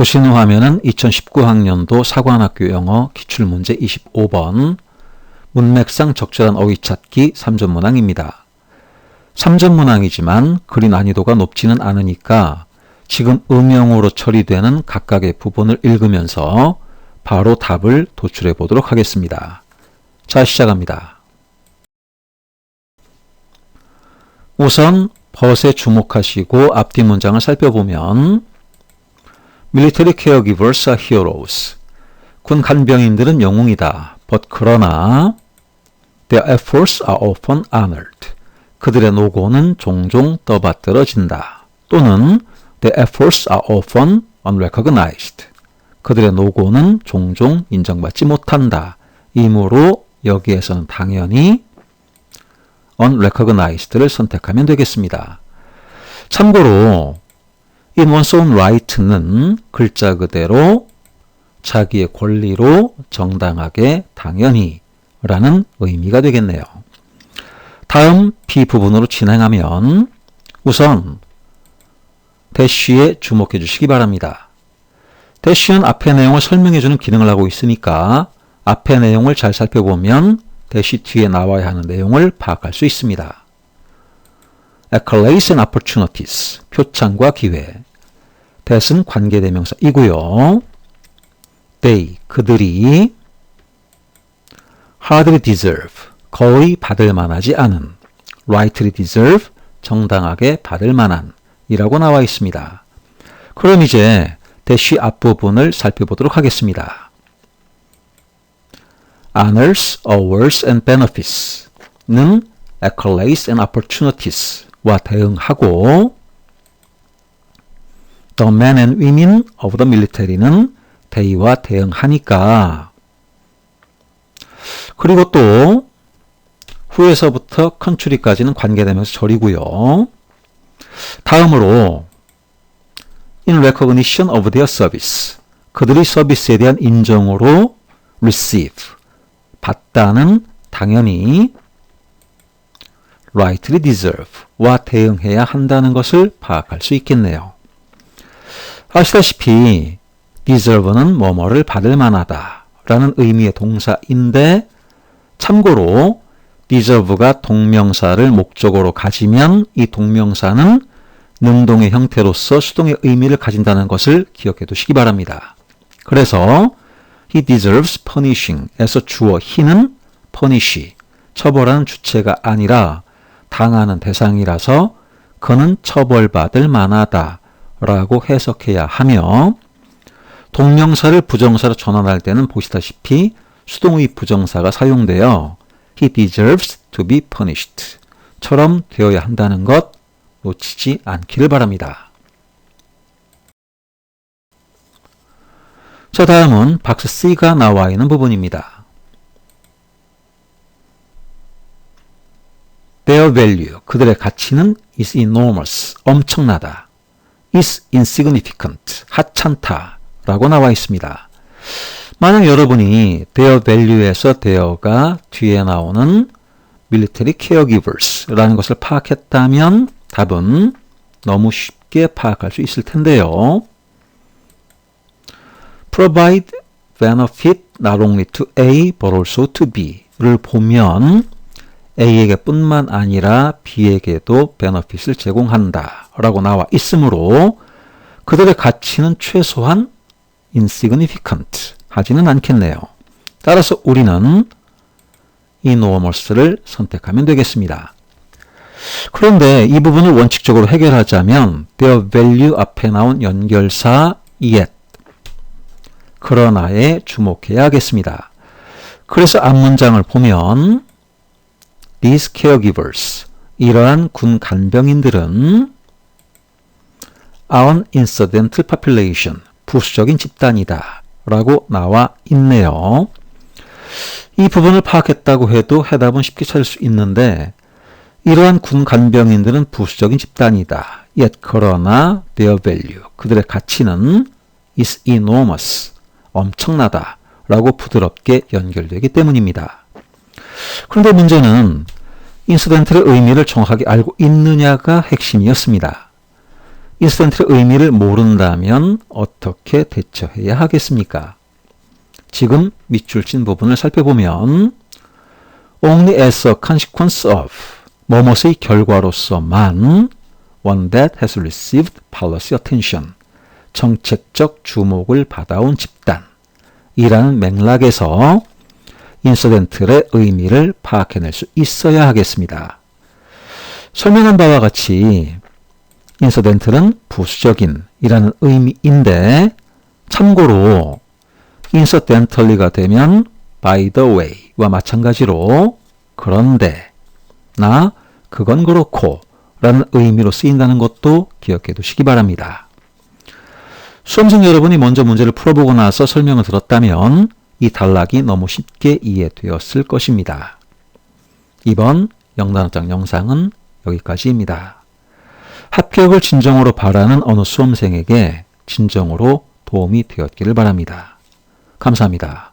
보시는 화면은 2019학년도 사관학교 영어 기출문제 25번 문맥상 적절한 어휘 찾기 3전 문항입니다. 3전 문항이지만 글이 난이도가 높지는 않으니까 지금 음영으로 처리되는 각각의 부분을 읽으면서 바로 답을 도출해 보도록 하겠습니다. 자, 시작합니다. 우선 벗에 주목하시고 앞뒤 문장을 살펴보면 Military caregivers are heroes. 군 간병인들은 영웅이다. But 그러나 their efforts are often honored. 그들의 노고는 종종 떠받들어진다. 또는 their efforts are often unrecognized. 그들의 노고는 종종 인정받지 못한다. 이므로 여기에서는 당연히 unrecognized를 선택하면 되겠습니다. 참고로 own right는 글자 그대로 자기의 권리로 정당하게 당연히 라는 의미가 되겠네요. 다음 B 부분으로 진행하면 우선 대쉬에 주목해 주시기 바랍니다. 대쉬는 앞의 내용을 설명해 주는 기능을 하고 있으니까 앞의 내용을 잘 살펴보면 대쉬 뒤에 나와야 하는 내용을 파악할 수 있습니다. And opportunities, 표창과 기회. that은 관계대명사이고요. they, 그들이 hardly deserve, 거의 받을 만하지 않은 rightly deserve, 정당하게 받을 만한 이라고 나와 있습니다. 그럼 이제 대쉬 앞부분을 살펴보도록 하겠습니다. honors, awards and benefits는 accolades and opportunities와 대응하고 the men and women of the military는 they와 대응하니까 그리고 또 후에서부터 컨츄리까지는 관계되면서 절이고요. 다음으로 in recognition of their service 그들의 서비스에 대한 인정으로 receive 받다는 당연히 rightly deserve와 대응해야 한다는 것을 파악할 수 있겠네요. 아시다시피 deserve는 뭐뭐를 받을 만하다 라는 의미의 동사인데 참고로 deserve가 동명사를 목적으로 가지면 이 동명사는 능동의 형태로서 수동의 의미를 가진다는 것을 기억해 두시기 바랍니다. 그래서 he deserves punishing 에서 주어 he는 punish, 처벌하는 주체가 아니라 당하는 대상이라서 그는 처벌받을 만하다 라고 해석해야 하며 동명사를 부정사로 전환할 때는 보시다시피 수동의 부정사가 사용되어 he deserves to be punished 처럼 되어야 한다는 것 놓치지 않기를 바랍니다. 자, 다음은 박스 C가 나와 있는 부분입니다. Their value, 그들의 가치는 is enormous, 엄청나다. is insignificant, 하찮다 라고 나와 있습니다. 만약 여러분이 their value에서 there가 뒤에 나오는 military caregivers 라는 것을 파악했다면 답은 너무 쉽게 파악할 수 있을 텐데요. provide benefit not only to A but also to B를 보면 A에게 뿐만 아니라 B에게도 benefit을 제공한다 라고 나와 있으므로 그들의 가치는 최소한 insignificant 하지는 않겠네요. 따라서 우리는 enormous를 선택하면 되겠습니다. 그런데 이 부분을 원칙적으로 해결하자면 their value 앞에 나온 연결사 yet 그러나에 주목해야 하겠습니다. 그래서 앞 문장을 보면 these caregivers 이러한 군 간병인들은 our incidental population 부수적인 집단이다 라고 나와 있네요. 이 부분을 파악했다고 해도 해답은 쉽게 찾을 수 있는데 이러한 군 간병인들은 부수적인 집단이다. yet 그러나 their value 그들의 가치는 is enormous 엄청나다 라고 부드럽게 연결되기 때문입니다. 그런데 문제는 인시덴트의 의미를 정확하게 알고 있느냐가 핵심이었습니다. 인시던트의 의미를 모른다면 어떻게 대처해야 하겠습니까? 지금 밑줄 친 부분을 살펴보면 only as a consequence of 뭐뭇의 결과로서만 one that has received policy attention 정책적 주목을 받아온 집단 이라는 맥락에서 인서덴틀의 의미를 파악해낼 수 있어야 하겠습니다. 설명한 바와 같이 인서덴틀은 부수적인 이라는 의미인데 참고로 인서덴털리가 되면 by the way와 마찬가지로 그런데 나 그건 그렇고 라는 의미로 쓰인다는 것도 기억해 두시기 바랍니다. 수험생 여러분이 먼저 문제를 풀어보고 나서 설명을 들었다면 이 단락이 너무 쉽게 이해되었을 것입니다. 이번 영단어장 영상은 여기까지입니다. 합격을 진정으로 바라는 어느 수험생에게 진정으로 도움이 되었기를 바랍니다. 감사합니다.